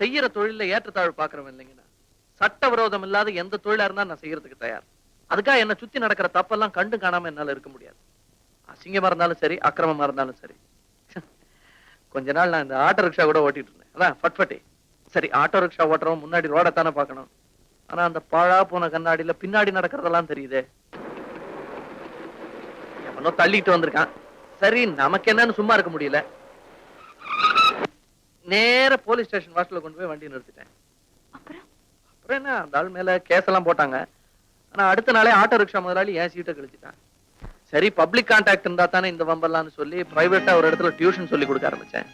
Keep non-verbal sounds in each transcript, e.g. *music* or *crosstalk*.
செய்யற தொழில ஏற்றத்தாழ்வு பாக்குறவன் இல்லைங்கண்ணா சட்டவிரோதம் இல்லாத எந்த தொழிலா இருந்தா நான் செய்யறதுக்கு தயார். அதுக்காக என்ன சுத்தி நடக்கிற தப்பெல்லாம் கண்டு காணாம என்னால இருக்க முடியாது. அசிங்கமா இருந்தாலும் சரி அக்கிரமமா இருந்தாலும் சரி. *laughs* கொஞ்ச நாள் நான் இந்த ஆட்டோ ரிக்ஷா கூட ஓட்டிட்டு இருந்தேன். அதான் ஃபட்ஃபட்டி சரி ஆட்டோ ரிக்ஷா ஓட்டுறவன் முன்னாடி ரோட தானே பார்க்கணும். ஆனா அந்த பாழா போன கண்ணாடியில பின்னாடி நடக்கிறதெல்லாம் தெரியுதே. எவனோ தள்ளிட்டு வந்திருக்கான். சரி நமக்கு என்னன்னு சும்மா இருக்க முடியல. நேர போலீஸ் ஸ்டேஷன் வாசல்ல கொண்டு போய் வண்டி நிறுத்திட்டேன். அப்புறம்? அப்புறம் என்ன? அந்த ஆள் மேல கேஸ் எல்லாம் போட்டாங்க. ஆனா அடுத்த நாளே ஆட்டோ ரிக்ஷா முதலாளி என் சீட்டை கழிச்சிட்டான். சரி பப்ளிக் கான்டாக்ட் இருந்தா தானே இந்த வம்பெல்லாம்னு சொல்லி பிரைவேட்டா ஒரு இடத்துல டியூஷன் சொல்லி கொடுக்க ஆரம்பிச்சேன்.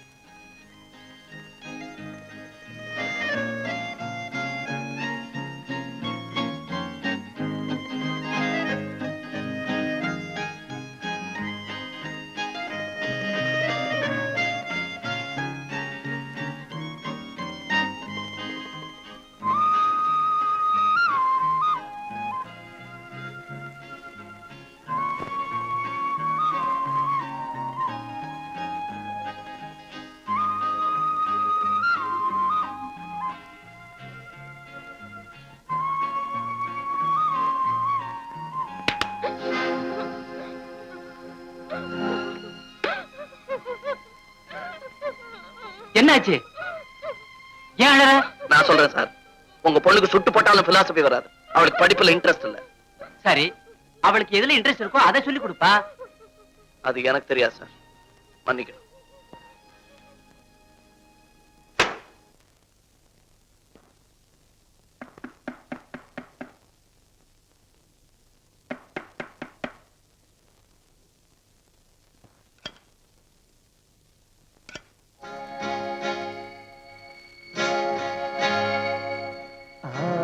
என்னாச்சு? ஏன் அழற? நான் சொல்றேன் சார். உங்க பொண்ணுக்கு சுட்டு போட்டாலும் பிலாசபி வராது. அவளுக்கு படிப்புல இன்ட்ரெஸ்ட் இல்ல. சரி. அவளுக்கு எதுல இன்ட்ரெஸ்ட் இருக்கோ அதை சொல்லி கொடுப்பா. அது எனக்கு தெரியாது சார். மன்னிக்கணும்.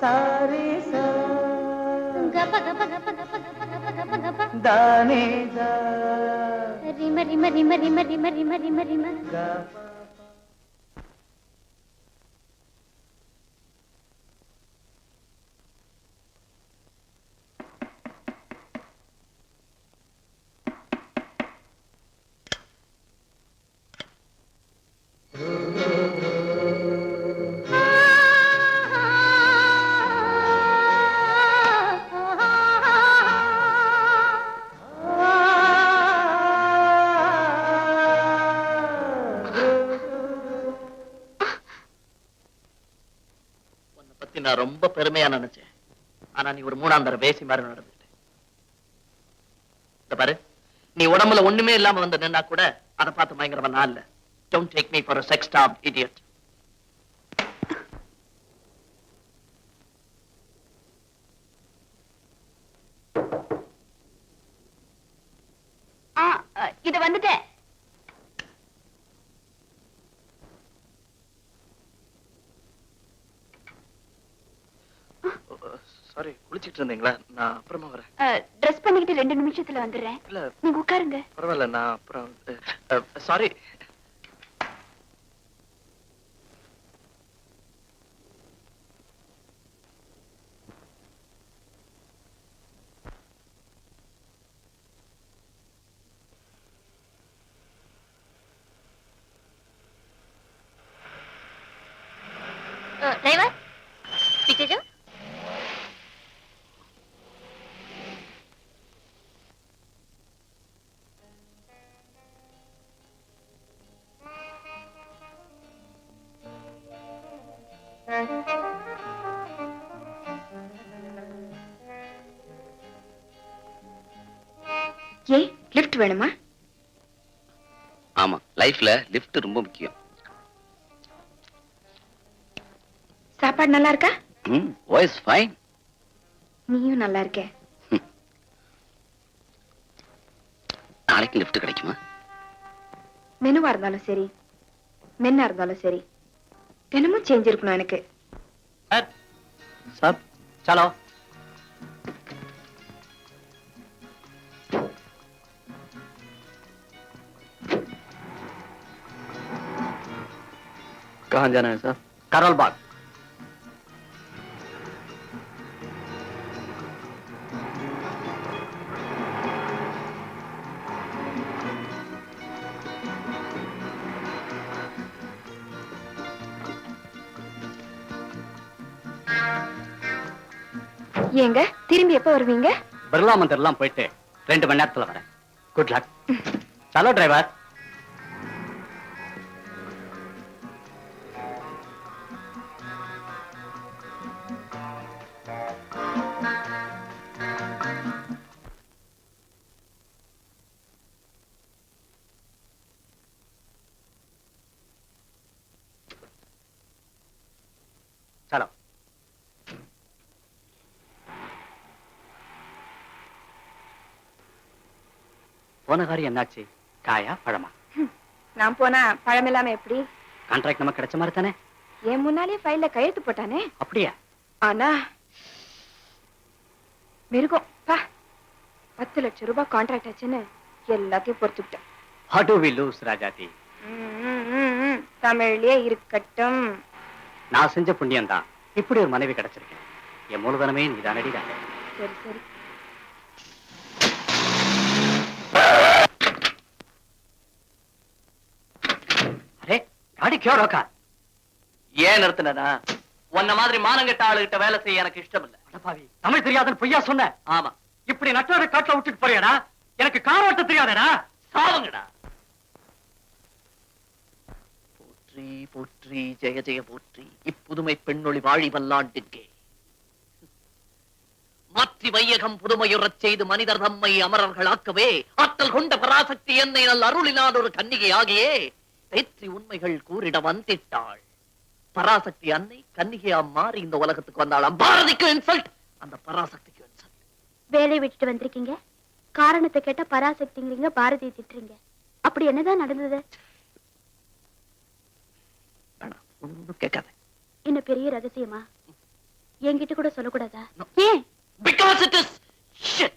సారీ గప గప గప గప గప గప గప గప దాని రిమ రిమ రిమ రిమ రిమ రిమ రిమ రిమ రిమ. గప நான் ரொம்ப பெருமையா நினைச்சேன். ஆனா நீ ஒரு மூணாம் தர பேசி மாதிரி நடந்துட்ட பாரு. நீ உடம்புல ஒண்ணுமே இல்லாம வந்து நின்னா கூட அதை பார்த்து பயங்கரமா நான் இல்ல. Don't take me for sex top idiot இது வந்துட்டேன் யோசிச்சுட்டு இருந்தீங்களா நான் அப்புறமா வரேன். ட்ரெஸ் பண்ணிக்கிட்டு ரெண்டு நிமிஷத்துல வந்துடுறேன். இல்ல நீங்க உட்காருங்க. பரவாயில்ல நான் அப்புறம் சாரி டிரைவர் ஏன் லிஃப்ட் வேணுமா? ஆமா லைஃப்ல லிஃப்ட் ரொம்ப முக்கியம். சாப்பாடு நல்லா இருக்கா? ம் வாய்ஸ் ஃபைன் நீயும் நல்லா இருக்க. நாளைக்கு லிஃப்ட் கிடைக்குமா? மெனுவா இருந்தாலும் சரி மென்னா இருந்தாலும் சரி தினமும் சேஞ்ச் இருக்கணும் எனக்கு. சார் சார் சலோ कहाँ जाना है सर கரோல் பாக் ஏங்க திரும்பி எப்ப வருவீங்க பிர்லா மந்திர்லாம் போயிட்டு ரெண்டு மணி நேரத்துல வரேன் குட் லக் சலோ டிரைவர் சலோ போன காரியம் என்னாச்சு? காயா பழமா? நான் போனா பழம் இல்லாம எப்படி? கான்ட்ராக்ட் நமக்கு கிடைச்ச மாதிரி தானே? என் முன்னாலே ஃபைல்ல கையெழுத்து போட்டானே? அப்படியா? ஆனா மிருகம் பா பத்து லட்சம் ரூபாய் கான்ட்ராக்ட் ஆச்சுன்னு எல்லாத்தையும் பொறுத்துக்கிட்டேன். How do we lose ராஜாதி ம், ம், ம், ம். தமிழ்லயே இருக்கட்டும். நான் செஞ்ச புண்ணியம் தான் இப்படி ஒரு மனைவி கிடைச்சிருக்கேன் என் மூலதனமே அடிதான் சரி சரி. அரே காடி கியோ ரோக்கா ஏன் நிறுத்தினா உன்ன மாதிரி மானங்கெட்ட ஆளுகிட்ட வேலை செய்ய எனக்கு இஷ்டம் இல்ல அடப்பாவி தமிழ் தெரியாதுன்னு பொய்யா சொன்ன? ஆமா. இப்படி நட்டோட காட்டுல விட்டுட்டு போறியாடா? எனக்கு கார் ஓட்ட தெரியாதடா? சாவுங்கடா. போற்றி போற்றி ஜெய ஜெய போற்றி. இப்புதுமை பெண்ணொளி வாழி வல்லாண்டுக்கே மாற்றி வையகம் புதுமையுறச் செய்து மனிதர் தம்மை அமரர்களாக்கவே. ஆற்றல் கொண்ட பராசக்தி என்னை நல் அருளினான் ஒரு கன்னிகையாகியே. பேற்றி உண்மைகள் கூறிட வந்திட்டாள். பராசக்தி அன்னை கன்னிகையா மாறி இந்த உலகத்துக்கு வந்தாளாம் பாரதிக்கு இன்சல்ட்! அந்த பராசக்திக்கு இன்சல்ட். வேலை விட்டுட்டு வந்திருக்கீங்க. காரணத்தை கேட்டா பராசக்திங்கிறீங்க பாரதியை திட்டுறீங்க. அப்படி என்னதான் நடந்தது? ஒன்றும் என்ன பெரிய ரகசியமா? என்கிட்ட கூட சொல்லக்கூடாதா? ஏன்? Because it is shit